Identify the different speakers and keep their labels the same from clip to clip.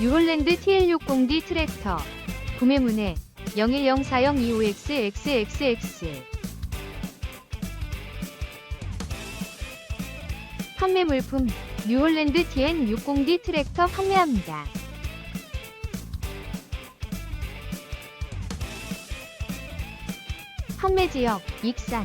Speaker 1: 뉴홀랜드 TL60D 트랙터. 구매 문의 01040256XXXX 판매 물품 뉴홀랜드 TN60D 트랙터 판매합니다. 판매 지역 익산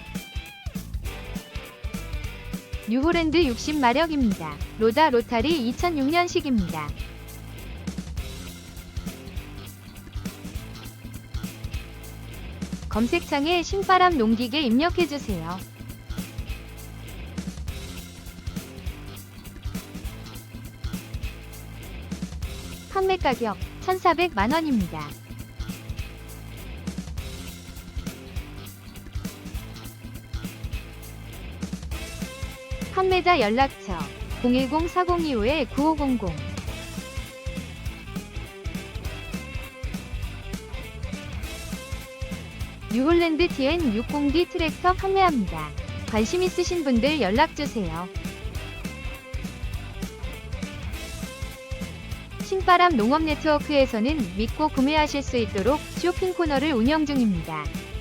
Speaker 1: 뉴홀랜드 60마력입니다. 로다 로타리 2006년식입니다. 검색창에 신바람 농기계 입력해주세요. 판매 가격 1,400만원입니다. 판매자 연락처 010-4025-9500 뉴홀랜드 TN60D 트랙터 판매합니다. 관심 있으신 분들 연락주세요. 신바람 농업 네트워크에서는 믿고 구매하실 수 있도록 쇼핑 코너를 운영 중입니다.